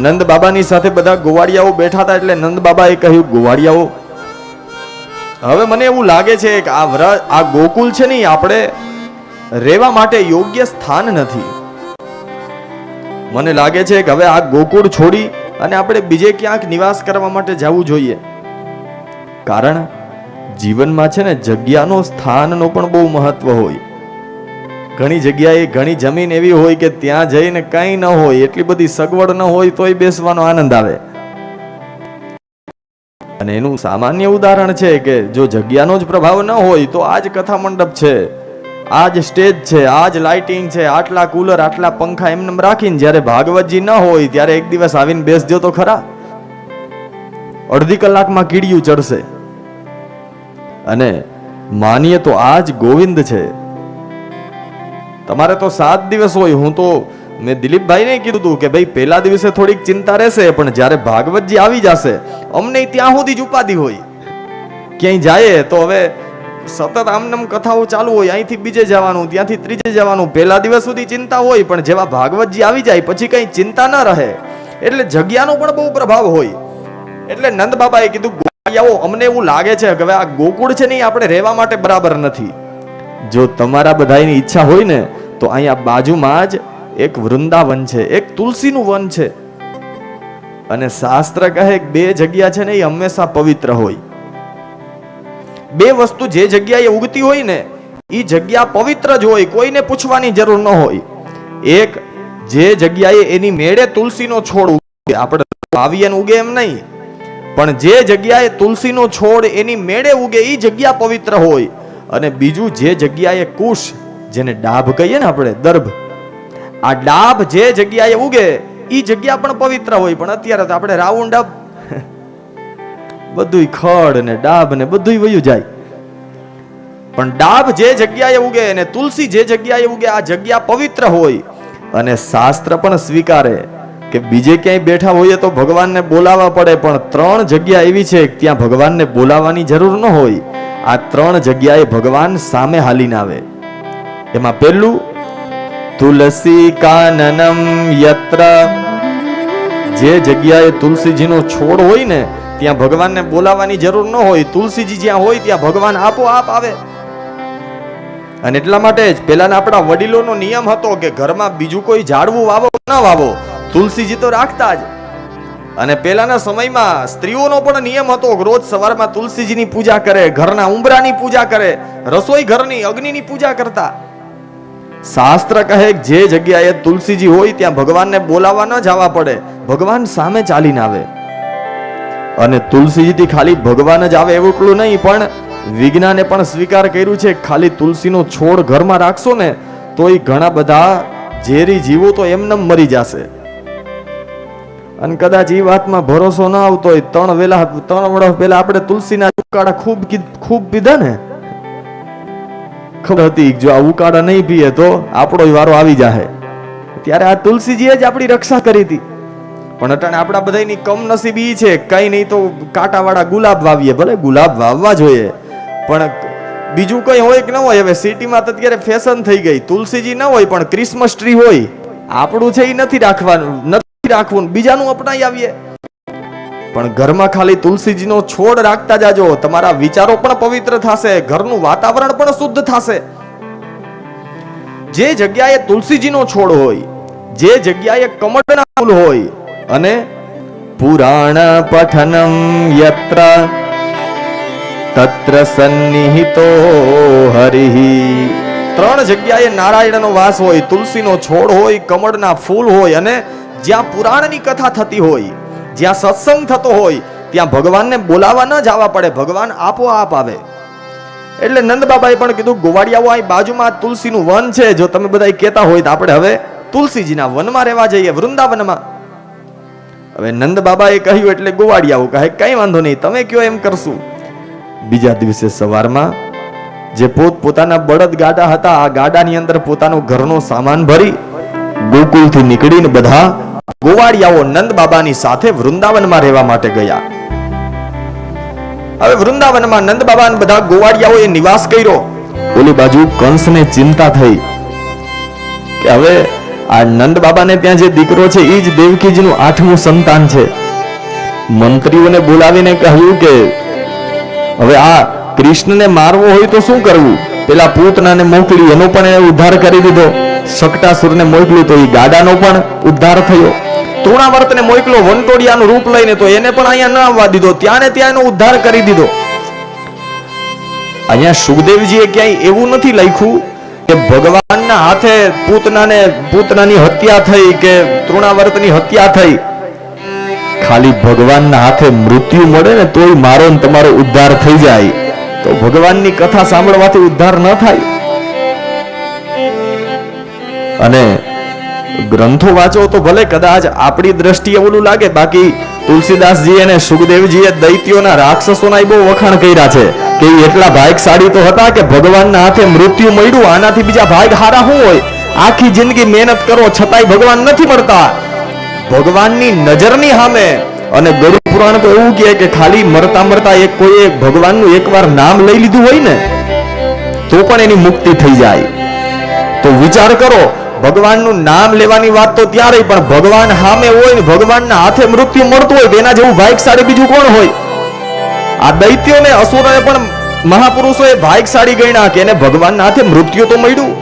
નંદ બાબાની સાથે બધા ગોવાળિયાઓ બેઠા હતા એટલે નંદ બાબાએ કહ્યું ગોવાળિયાઓ હવે મને એવું લાગે છે કે આ વ્ર આ ગોકુલ છે ને આપણે રહેવા માટે યોગ્ય સ્થાન નથી. મને લાગે છે કે હવે આ ગોકુળ છોડી અને આપણે બીજે ક્યાંક નિવાસ કરવા માટે જવું જોઈએ. કારણ જીવનમાં છે ને જગ્યાનો સ્થાનનો પણ બહુ મહત્વ હોય. ઘણી જગ્યાએ ઘણી જમીન એવી હોય કે ત્યાં જઈને કંઈ ન હોય, એટલી બધી સગવડ ન હોય તોય બેસવાનો આનંદ આવે. અને એનું સામાન્ય ઉદાહરણ છે કે જો જગ્યાનો જ પ્રભાવ ન હોય તો આ જ કથા મંડપ છે, આ જ સ્ટેજ છે, આ જ લાઇટિંગ છે, આટલા કુલર, આટલા પંખા એમને રાખીને જ્યારે ભાગવતજી ન હોય ત્યારે એક દિવસ આવીને બેસજો તો ખરા. અડધી કલાકમાં કીડિયું ચડશે. અને માનીએ તો આ જ ગોવિંદ છે. તમારે તો સાત દિવસ હોય. હું તો, મેં દિલીપભાઈને કીધું હતું કે ભાઈ, પહેલા દિવસે થોડીક ચિંતા રહેશે, પણ જ્યારે ભાગવતજી આવી જશે, અમને ત્યાં સુધી જ ઉપાધિ હોય. ક્યાંય જાય તો હવે સતત આમનામ કથાઓ ચાલુ હોય. અહીંથી બીજે જવાનું, ત્યાંથી ત્રીજે જવાનું. પહેલા દિવસ સુધી ચિંતા હોય, પણ જેવા ભાગવતજી આવી જાય, પછી કઈ ચિંતા ન રહે. એટલે જગ્યાનો પણ બહુ પ્રભાવ હોય. એટલે નંદ બાબાએ કીધું ગોવાળિયાઓ અમને એવું લાગે છે કે હવે આ ગોકુળ છે ને આપણે રહેવા માટે બરાબર નથી. જો તમારા બધાની ઈચ્છા હોય ને તો અહીંયા બાજુમાં જ એક વૃંદાવન છે, એક તુલસીનું વન છે. અને શાસ્ત્ર કહે બે જગ્યા છે ને એ હંમેશા પવિત્ર હોય. બે વસ્તુ જે જગ્યાએ ઉગતી હોય ને એ જગ્યા પવિત્ર જ હોય, કોઈને પૂછવાની જરૂર ન હોય. એક જે જગ્યાએ એની મેળે તુલસીનો છોડ ઉગે, આપણે વાવીએ ઉગે એમ નહીં. પણ જે જગ્યાએ તુલસીનો છોડ એની મેળે ઉગે એ જગ્યા પવિત્ર હોય. અને બીજું જે જગ્યાએ કુશ જેને ડાભ કહીએ ને આપણે, દર્ભ. આ ડાભ જે જગ્યાએ ઉગે એ જગ્યા પણ પવિત્ર હોય, પણ અત્યારે તો આપણે રાઉન્ડ અપ. બધુંય ખડ ને ડાભ ને બધુંય વયું જાય. પણ ડાભ જે જગ્યાએ ઉગે અને તુલસી જે જગ્યાએ ઉગે, આ જગ્યા પવિત્ર હોય. અને શાસ્ત્ર પણ સ્વીકારે કે બીજે ક્યાંય બેઠા હોઈએ તો ભગવાનને બોલાવવા પડે, પણ ત્રણ જગ્યા એવી છે ત્યાં ભગવાનને બોલાવવાની જરૂર ન હોય. આ ત્રણ જગ્યાએ ભગવાન સામે હાલીને આવે. એમાં પહેલું તુલસી કાનનમ યત્ર. જે જગ્યાએ તુલસીજીનો છોડ હોય ને, ત્યાં ભગવાનને બોલાવવાની જરૂર ન હોય, તુલસીજી જ્યાં હોય ત્યાં ભગવાન આપોઆપ આવે. અને એટલા માટે જ પેલાના આપણા વડીલોનો નિયમ હતો કે ઘરમાં બીજું કોઈ ઝાડવું વાવો ન વાવો, તુલસીજી તો રાખતા જ. અને પેલાના સમયમાં સ્ત્રીઓનો પણ નિયમ હતો રોજ સવારમાં તુલસીજીની પૂજા કરે, ઘરના ઉંબરાની પૂજા કરે, રસોઈ ઘરની અગ્નિની પૂજા કરતા. શાસ્ત્ર કહે જે જગ્યાએ તુલસીજી હોય ત્યાં ભગવાનને બોલાવવા ન જવા પડે, ભગવાન સામે ચાલીને આવે. અને તુલસીજીથી ખાલી ભગવાન જ આવે એટલું નહીં, પણ વિજ્ઞાને પણ સ્વીકાર કર્યું છે ખાલી તુલસીનો છોડ ઘરમાં રાખશો ને, તો એ ઘણા બધા ઝેરી જીવો તો એમને મરી જશે. અને કદાચ એ વાતમાં ભરોસો ન આવતો હોય, ત્રણ વેલા, ત્રણ વડો પહેલા આપણે તુલસીના ઉકાળા ખૂબ ખૂબ પીધા ને ખબર હતી, જો આ ઉકાળા નહીં પીએ તો આપણો વારો આવી જાહે. ત્યારે આ તુલસીજીએ જ આપણી રક્ષા કરી હતી. પણ અટાણે આપણા બધાની કમનસીબી છે, કઈ નહીં તો કાંટાવાળા ગુલાબ વાવીએ, ભલે ગુલાબ વાવવા જોઈએ. પણ બીજું કઈ હોય કે ન હોય, હવે સિટીમાં તો અત્યારે ફેશન થઈ ગઈ. તુલસીજી ન હોય, પણ ક્રિસમસ ટ્રી હોય. આપણું છે એ નથી રાખવાનું, નથી રાખવું, બીજાનું અપનાવી આવીએ. પણ ઘરમાં ખાલી તુલસીજીનો છોડ રાખતા જાજો. તમારા વિચારો પણ પવિત્ર થશે, ઘરનું વાતાવરણ પણ શુદ્ધ થશે. જે જગ્યાએ તુલસીજીનો છોડ હોય, જે જગ્યાએ કમળના ફૂલ હોય, અને પુરાણ પઠનમ યત્ર, તત્ર સન્નિહિતો હરિહ ત્રણ જગ્યાએ નારાયણનો વાસ હોય, તુલસીનો છોડ હોય, કમળના ફૂલ હોય, અને જ્યાં પુરાણની કથા થતી હોય જ્યાં સત્સંગ થતો હોય, ત્યાં ભગવાનને બોલાવવા ન જવા પડે, ભગવાન આપોઆપ આવે. એટલે નંદ બાબાએ પણ કીધું, ગોવાળિયાઓ, અહીં બાજુમાં તુલસીનું વન છે, જો તમે બધા કહેતા હોય તો આપણે હવે તુલસીજીના વનમાં રહેવા જઈએ, વૃંદાવનમાં. હવે નંદ બાબાએ કહ્યું, એટલે ગોવાળિયાઓ કહે, કઈ વાંધો નહીં, તમે કયો એમ કરશું. બીજા દિવસે સવારમાં જે પોત પોતાના બળદ ગાડા હતા, આ ગાડાની અંદર પોતાનો ઘરનો સામાન ભરી ગોકુલથી નીકળીને બધા ગોવાળિયાઓ નંદ બાબાની સાથે વૃંદાવનમાં રહેવા માટે ગયા. હવે વૃંદાવનમાં નંદ બાબા બધા ગોવાળિયાઓએ નિવાસ કર્યો. ઓલી બાજુ કંસને ચિંતા થઈ કે હવે આ નંદ બાબાને ત્યાં જે દીકરો છે એ જ દેવકીજીનું આઠમું સંતાન છે. મંત્રીઓને બોલાવીને કહ્યું કે હવે આ કૃષ્ણને મારવો હોય તો શું કરવું? પેલા પૂતનાને મોકલી, એનો પણ એ ઉદ્ધાર કરી દીધો. શકટાસુરને મોકલ્યું તો એ ગાડાનો પણ ઉદ્ધાર થયો. તૃણાવર્તને મોકલો વનટોડિયાનું રૂપ લઈને તો એને પણ અહીંયા ન આવવા દીધો. ત્યાં ને ત્યાં એનો ઉદ્ધાર કરી દીધો. અહીંયા સુખદેવજીએ ક્યાંય એવું નથી લખ્યું કે ભગવાનના હાથે પૂતનાને, પૂતનાની હત્યા થઈ કે તૃણાવર્તની હત્યા થઈ. ખાલી ભગવાનના હાથે મૃત્યુ મળે ને તોય મારો તમારો ઉદ્ધાર થઈ જાય. તો ભગવાનની કથા સાંભળવાથી ઉદ્ધાર ન થાય. અને ગ્રંથો વાંચો તો ભલે કદાચ આપણી દ્રષ્ટિએ ઓલું લાગે, બાકી તુલસીદાસજી અને સુખદેવજીએ દૈત્યોના રાક્ષસોના બહુ વખાણ કર્યા છે કે એટલા એટલા ભાગશાળી તો હતા કે ભગવાનના હાથે મૃત્યુ મળ્યું, આનાથી બીજા ભાગ હારા શું હોય? આખી જિંદગી મહેનત કરો, છતાંય ભગવાન નથી મળતા. ભગવાનની નજરની સામે અને ગરુડ પુરાણ તો એવું કહે કે ખાલી મરતા મરતા એક કોઈએ ભગવાનનું એકવાર નામ લઈ લીધું હોય ને, તો પણ એની મુક્તિ થઈ જાય. તો વિચાર કરો ભગવાનનું નામ લેવાની વાત તો ત્યારે પણ ભગવાન સામે હોય ને ભગવાનના હાથે મૃત્યુ મળતું હોય તેના જેવું જેવું સાડી બીજું કોણ હોય? આ દૈત્યોને અસુરોને પણ મહાપુરુષોએ ભાગ્યશાળી ગણ્યા કે એને ભગવાનના હાથે મૃત્યુ તો મળ્યું.